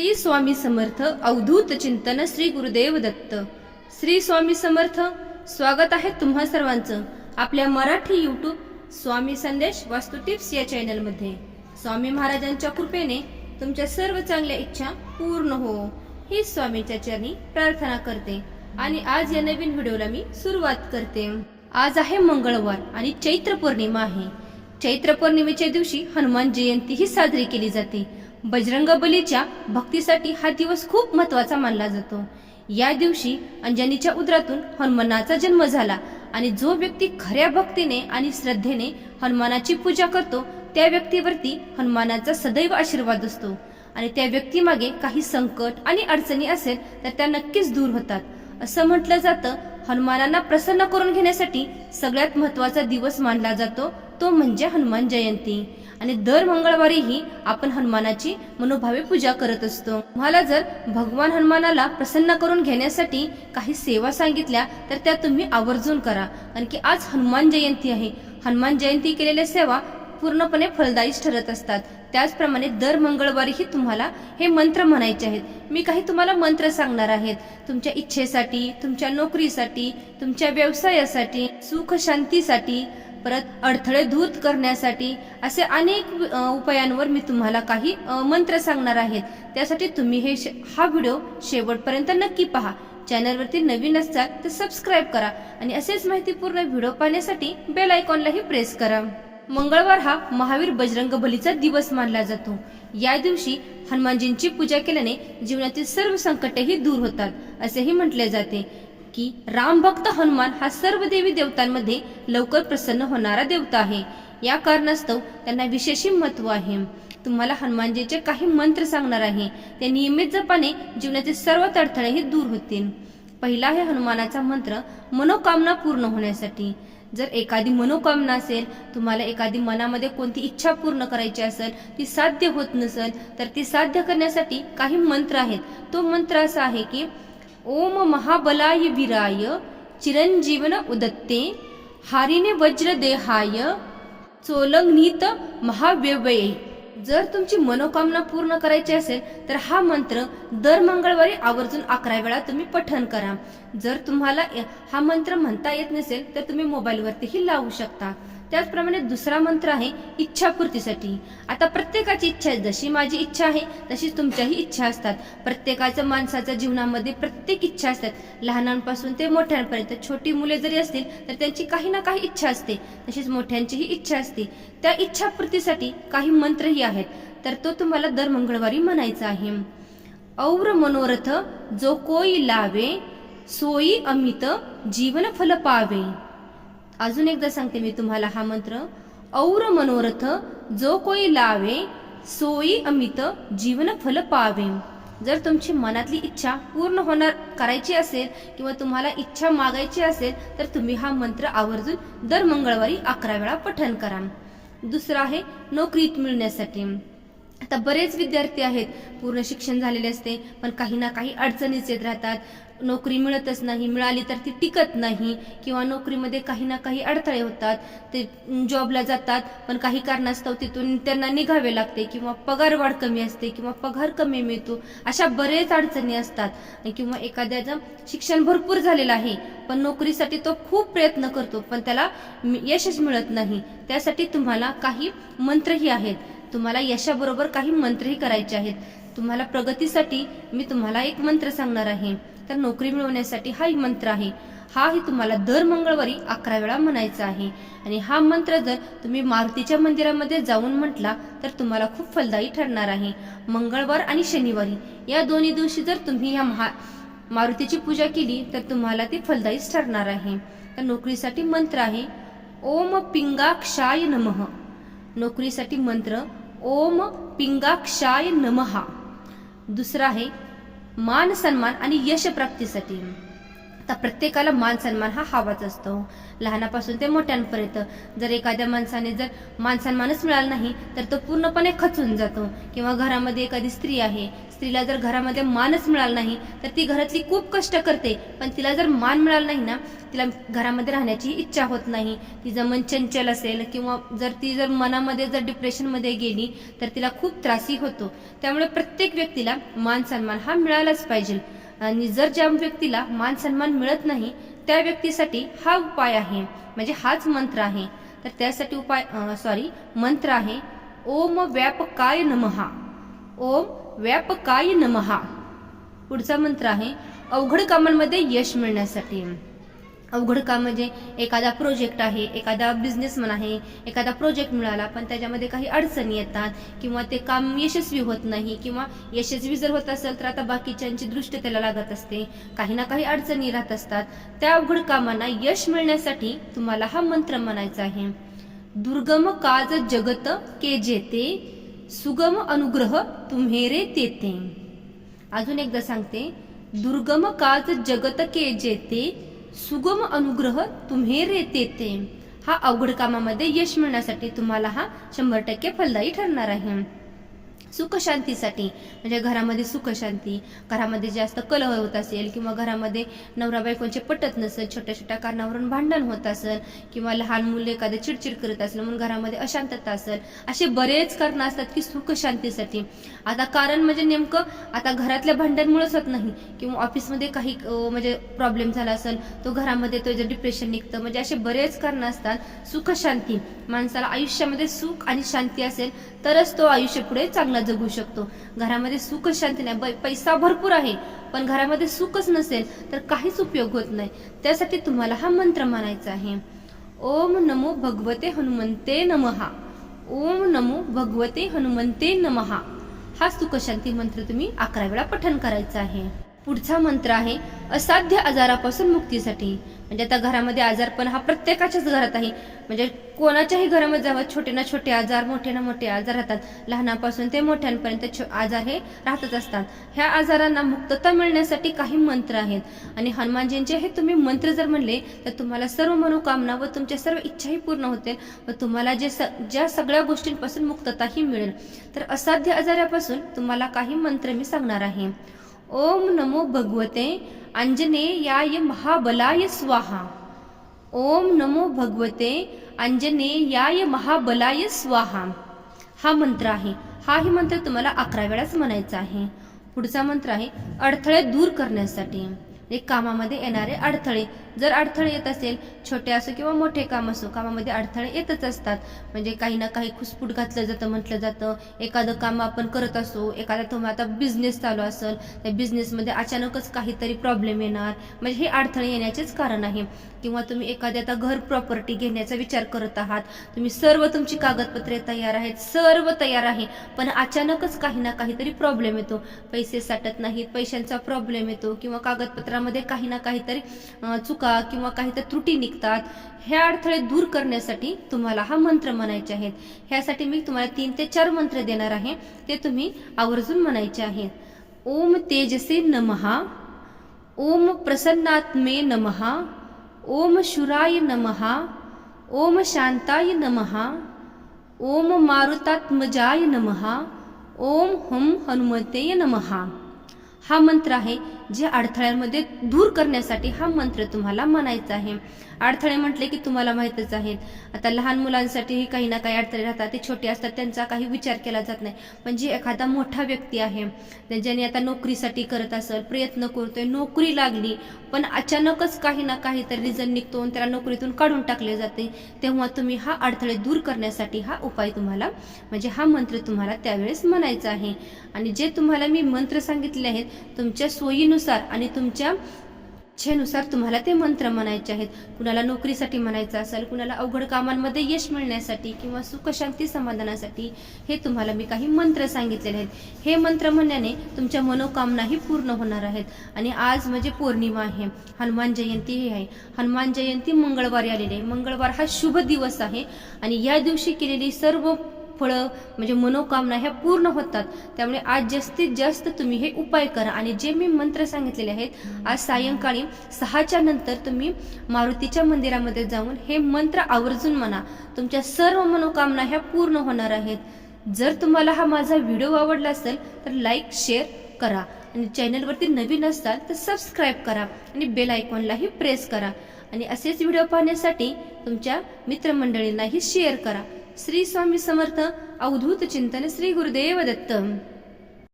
श्री स्वामी समर्थ अवधूत चिंतन श्री गुरुदेव दत्त. श्री स्वामी समर्थ स्वागत आहे तुम्हा सर्वांचं आपल्या मराठी युट्यूब स्वामी संदेश वास्तू टिप्स या चॅनलमध्ये. स्वामी महाराजांच्या कृपेने तुमच्या सर्व चांगल्या इच्छा पूर्ण हो. ही स्वामीच्या चरणी प्रार्थना करते आणि आज या नवीन व्हिडिओला मी सुरुवात करते. आज आहे मंगळवार आणि चैत्र पौर्णिमा आहे. चैत्र पौर्णिमेच्या दिवशी हनुमान जयंती ही साजरी केली जाते. बजरंग बलीच्या भक्तीसाठी हा दिवस खूप महत्त्वाचा मानला जातो. या दिवशी अंजनीच्या उदरातून हनुमानाचा जन्म झाला आणि जो व्यक्ती खऱ्या भक्तीने आणि श्रद्धेने हनुमानाची पूजा करतो त्या व्यक्तीवरती हनुमानाचा सदैव आशीर्वाद असतो. आणि त्या व्यक्तीमागे काही संकट आणि अडचणी असेल तर त्या नक्कीच दूर होतात. असं म्हटलं जातं हनुमानांना प्रसन्न करून घेण्यासाठी सगळ्यात महत्त्वाचा दिवस मानला जातो तो म्हणजे हनुमान जयंती. आणि दर मंगळवारीही आपण हनुमानाची मनोभावे पूजा करत असतो. तुम्हाला जर भगवान हनुमानाला प्रसन्न करून घेण्यासाठी काही सेवा सांगितल्या तर त्या तुम्ही आवर्जून करा. कारण की आज हनुमान जयंती आहे. हनुमान जयंती केलेल्या सेवा पूर्णपणे फलदायीच ठरत असतात. त्याचप्रमाणे दर मंगळवारीही तुम्हाला हे मंत्र म्हणायचे आहेत. मी काही तुम्हाला मंत्र सांगणार आहेत. तुमच्या इच्छेसाठी तुमच्या नोकरीसाठी तुमच्या व्यवसायासाठी सुख शांतीसाठी परत अडथळे दूर करण्यासाठी असे अनेक उपायांवर मी तुम्हाला काही मंत्र सांगणार आहेत. त्यासाठी तुम्ही हे हा व्हिडिओ शेवटपर्यंत नक्की पहा. चॅनलवरती नवीन असतात तर सबस्क्राईब करा आणि असेच माहितीपूर्ण व्हिडिओ पाहण्यासाठी बेल आयकॉनलाही प्रेस करा. मंगळवार हा महावीर बजरंग बलीचा दिवस मानला जातो. या दिवशी हनुमानजींची पूजा केल्याने जीवनातील सर्व संकटेही दूर होतात असेही म्हटले जाते. की राम भक्त हनुमान हा सर्व देवी देवतांमध्ये लवकर प्रसन्न होणारा देवता आहे. या कारणास्तव त्यांना विशेष महत्त्व आहे. तुम्हाला हनुमानजीचे काही मंत्र सांगणार आहे. ते नियमित जपाने जीवनातील सर्व अडथळेही दूर होतील. पहिला आहे हनुमानाचा मंत्र मनोकामना पूर्ण होण्यासाठी. जर एखादी मनोकामना असेल तुम्हाला एखादी मनामध्ये कोणती इच्छा पूर्ण करायची असेल ती साध्य होत नसेल तर ती साध्य करण्यासाठी काही मंत्र आहेत. तो मंत्र असा आहे की ओम महाबलाय वीराय चिरंजीवन उदत्ते हारिने वज्र देहाय चोलंगनीत महाव्यवये. जर तुमची मनोकामना पूर्ण करायची असेल तर हा मंत्र दर मंगळवारी आवर्जून अकरा वेळा तुम्ही पठन करा. जर तुम्हाला हा मंत्र म्हणता येत नसेल तर तुम्ही मोबाईलवरतीही लावू शकता. त्याचप्रमाणे दुसरा मंत्र आहे इच्छापूर्तीसाठी. आता प्रत्येकाची इच्छा आहे जशी माझी इच्छा आहे तशीच तुमच्याही इच्छा असतात. प्रत्येकाच्या माणसाच्या जीवनामध्ये प्रत्येक इच्छा असतात. लहानांपासून ते मोठ्यांपर्यंत छोटी मुले जरी असतील तर त्यांची काही ना काही इच्छा असते. तशीच मोठ्यांचीही इच्छा असते. त्या इच्छापूर्तीसाठी काही मंत्रही आहेत. तर तो तुम्हाला दर मंगळवारी म्हणायचा आहे. और मनोरथ जो कोई लावे सोयी अमित जीवन फल पावे. अजून एकदा सांगते मी तुम्हाला हा मंत्र. और मनोरथ जो कोई लावे सोयी अमित जीवन फल पावे. जर तुमची मनातली इच्छा पूर्ण होणार करायची असेल किंवा तुम्हाला इच्छा मागायची असेल तर तुम्ही हा मंत्र आवर्जून दर मंगळवारी अकरा वेळा पठण करा. दुसरं आहे नोकरीत मिळण्यासाठी. आता बरेच विद्यार्थी आहेत पूर्ण शिक्षण झालेले असते पण काही ना काही अडचणीच येत राहतात. नोकरी मिळतच नाही मिळाली तर ती टिकत नाही किंवा नोकरीमध्ये काही ना काही अडथळे होतात ते जॉबला जातात पण काही कारणास्तव तिथून त्यांना निघावे लागते किंवा पगार वाढ कमी असते किंवा पगार कमी मिळतो अशा बरेच अडचणी असतात. किंवा एखाद्याचं शिक्षण भरपूर झालेलं आहे पण नोकरीसाठी तो खूप प्रयत्न करतो पण त्याला यशच मिळत नाही. त्यासाठी तुम्हाला काही मंत्रही आहेत. तुम्हाला यशाबरोबर काही मंत्रही करायचे आहेत. तुम्हाला प्रगतीसाठी मी तुम्हाला एक मंत्र सांगणार आहे. तर नोकरी मिळवण्यासाठी हाही मंत्र आहे. हाही तुम्हाला दर मंगळवारी अकरा वेळा म्हणायचा आहे. आणि हा मंत्र जर तुम्ही मारुतीच्या मंदिरामध्ये जाऊन म्हटला तर तुम्हाला खूप फलदायी ठरणार आहे. मंगळवार आणि शनिवारी या दोन्ही दिवशी जर तुम्ही या महा मारुतीची पूजा केली तर तुम्हाला ती फलदायीच ठरणार आहे. तर नोकरीसाठी मंत्र आहे ओम पिंगाक्षाय नमः. नोकरीसाठी मंत्र ओम पिंगाक्षाय नमहा दुसरा आहे मान सन्मान आणि यश प्राप्तीसाठी. आता प्रत्येकाला मान सन्मान हा हवाच असतो. लहानापासून ते मोठ्यांपर्यंत जर एखाद्या माणसाने जर मान सन्मानच मिळाला नाही तर तो पूर्णपणे खचून जातो. किंवा घरामध्ये एखादी स्त्री आहे स्त्रीला जर घरामध्ये मानच मिळाला नाही तर ती घरातली खूप कष्ट करते. पण तिला जर मान मिळाला नाही ना तिला घरामध्ये राहण्याची इच्छा होत नाही. तिचं मन चंचल असेल किंवा जर ती जर मनामध्ये जर डिप्रेशनमध्ये गेली तर तिला खूप त्रासी होतो. त्यामुळे प्रत्येक व्यक्तीला मान सन्मान हा मिळालाच पाहिजे. आणि जर ज्या व्यक्तीला मान सन्मान मिळत नाही त्या व्यक्तीसाठी हा उपाय आहे. म्हणजे हाच मंत्र आहे. तर त्यासाठी उपाय सॉरी मंत्र आहे ओम व्यापकाय नमहा ओम व्यापकाय नमहा पुढचा मंत्र आहे अवघड कामांमध्ये यश मिळण्यासाठी. अवघड काम म्हणजे एखादा प्रोजेक्ट आहे एखादा बिझनेसमन आहे एखादा प्रोजेक्ट मिळाला पण त्याच्यामध्ये काही अडचणी येतात किंवा ते काम यशस्वी होत नाही किंवा यशस्वी जर होत असेल तर आता बाकीच्यांची दृष्टी त्याला लागत असते. काही ना काही अडचणी राहत असतात. त्या अवघड कामांना यश मिळण्यासाठी तुम्हाला हा मंत्र म्हणायचा आहे. दुर्गम काज जगत के जेते सुगम अनुग्रह तुम्हेरे तेते अजून एकदा सांगते दुर्गम काज जगत के जेते सुगम अनुग्रह तुम्हे रे तेते हा अवघड कामामध्ये यश मिळण्यासाठी तुम्हाला हा शंभर टक्के फलदायी ठरणार आहे. सुखशांतीसाठी म्हणजे घरामध्ये सुखशांती घरामध्ये जास्त कलह होत असेल किंवा घरामध्ये नवरा बायकोंचे पटत नसेल छोट्या छोट्या कारणावरून भांडण होत असेल किंवा लहान मुलं एखादे चिडचिड करत असेल म्हणून घरामध्ये अशांतता असेल असे बरेच कारण असतात की सुखशांतीसाठी. आता कारण म्हणजे नेमकं आता घरातल्या भांडणमुळेच होत नाही किंवा ऑफिसमध्ये काही म्हणजे प्रॉब्लेम झाला असेल तो घरामध्ये तो जर डिप्रेशन निघतं म्हणजे असे बरेच कारण असतात. सुखशांती माणसाला आयुष्यामध्ये सुख आणि शांती असेल तरच तो आयुष्य पुढे चांगला जगू शकतो. घरामध्ये सुख शांती नाही. पैसा भरपूर आहे पण घरामध्ये सुखच नसेल तर काहीच उपयोग होत नाही. त्यासाठी तुम्हाला हा मंत्र मानायचा आहे. ओम नमो भगवते हनुमंते नमहा. ओम नमो भगवते हनुमंते नमहा. हा सुखशांती मंत्र तुम्ही अकरा वेळा पठण करायचा आहे. पुढचा मंत्र आहे असाध्य आजारापासून मुक्तीसाठी. म्हणजे आता घरामध्ये आजारपण हा प्रत्येकाच्याच घरात आहे. म्हणजे कोणाच्याही घरामध्ये जावं छोटे ना छोटे आजार मोठे ना मोठे आजार राहतात. लहानापासून ते मोठ्यांपर्यंत छो- आजार हे राहतच असतात. ह्या आजारांना मुक्तता मिळण्यासाठी काही मंत्र आहेत. आणि हनुमानजींचे हे तुम्ही मंत्र जर म्हणले तर तुम्हाला सर्व मनोकामना व तुमच्या सर्व इच्छाही पूर्ण होतील व तुम्हाला जे स ज्या सगळ्या गोष्टींपासून मुक्तताही मिळेल. तर असाध्य आजारापासून तुम्हाला काही मंत्र मी सांगणार आहे. ओम नमो भगवते अंजनेयाय महाबलाय स्वाहा। ओम नमो भगवते अंजनेयाय महाबलाय स्वाहा। हा मंत्र आहे. हाही मंत्र तुम्हाला अकरा वेळाच म्हणायचा आहे. पुढचा मंत्र आहे अडथळे दूर करण्यासाठी. म्हणजे कामामध्ये येणारे अडथळे. जर अडथळे येत असेल छोटे असो किंवा मोठे काम असो कामामध्ये अडथळे येतच असतात. म्हणजे काही ना काही खुसफूट घातलं जातं म्हटलं जातं. एखादं काम आपण करत असो एखादा तुम्ही आता बिझनेस चालू असेल त्या बिझनेसमध्ये अचानकच काहीतरी प्रॉब्लेम येणार. म्हणजे हे अडथळे येण्याचेच कारण आहे. किंवा तुम्ही एखाद्या आता घर प्रॉपर्टी घेण्याचा विचार करत आहात तुम्ही सर्व तुमची कागदपत्रे तयार आहेत सर्व तयार आहे पण अचानकच काही ना काहीतरी प्रॉब्लेम येतो. पैसे साठत नाहीत पैशांचा प्रॉब्लेम येतो किंवा कागदपत्रामध्ये काही ना काहीतरी चुका चुका किंवा काहीतरी त्रुटी निघतात हे अडथळे दूर करण्यासाठी तुम्हाला हा मंत्र म्हणायचे आहेत. ह्यासाठी मी तुम्हाला तीन ते चार मंत्र देणार आहे. ते तुम्ही आवर्जून म्हणायचे आहेत. ओम तेजसे नमहा ओम प्रसन्नात्मे नमहा ओम शुराय नमहा ओम शांताय नमहा ओम मारुतात्मजाय नमहा ओम हम हनुमते नमहा हा मंत्र आहे. जे अडथळ्यांमध्ये दूर करण्यासाठी हा मंत्र तुम्हाला म्हणायचा आहे. अडथळे म्हटले की तुम्हाला माहीतच आहेत आता लहान मुलांसाठीही काही ना काही अडथळे राहतात. ते छोटे असतात त्यांचा काही विचार केला जात नाही. पण जे एखादा मोठा व्यक्ती आहे ज्याने आता नोकरीसाठी करत असेल प्रयत्न करतोय नोकरी लागली पण अचानकच काही ना काहीतरी रिझन निघतो आणि त्याला नोकरीतून काढून टाकले जाते तेव्हा तुम्ही हा अडथळे दूर करण्यासाठी हा उपाय तुम्हाला म्हणजे हा मंत्र तुम्हाला त्यावेळेस म्हणायचा आहे. आणि जे तुम्हाला मी मंत्र सांगितले आहेत तुमच्या सोयीनुसार आणि तुमच्या इच्छेनुसार तुम्हाला ते मंत्र म्हणायचे आहेत. कुणाला नोकरीसाठी म्हणायचं असेल कुणाला अवघड कामांमध्ये यश मिळण्यासाठी किंवा सुखशांती समाधानासाठी हे तुम्हाला मी काही मंत्र सांगितलेले आहेत. हे मंत्र म्हणण्याने तुमच्या मनोकामनाही पूर्ण होणार आहेत. आणि आज म्हणजे पौर्णिमा आहे. हनुमान जयंती ही आहे. हनुमान जयंती मंगळवारी आलेली आहे. मंगळवार हा शुभ दिवस आहे. आणि या दिवशी केलेली सर्व फळं म्हणजे मनोकामना ह्या पूर्ण होतात. त्यामुळे आज जास्तीत जास्त तुम्ही हे उपाय करा. आणि जे मी मंत्र सांगितलेले आहेत आज सायंकाळी सहाच्या नंतर तुम्ही मारुतीच्या मंदिरामध्ये जाऊन हे मंत्र आवर्जून म्हणा. तुमच्या सर्व मनोकामना ह्या पूर्ण होणार आहेत. जर तुम्हाला हा माझा व्हिडिओ आवडला असेल तर लाईक शेअर करा. आणि चॅनलवरती नवीन असाल तर सबस्क्राईब करा. आणि बेल आयकॉनलाही प्रेस करा. आणि असेच व्हिडिओ पाहण्यासाठी तुमच्या मित्रमंडळींनाही शेअर करा. श्री स्वामी समर्थ अवधूत चिंतन श्री गुरुदेव दत्त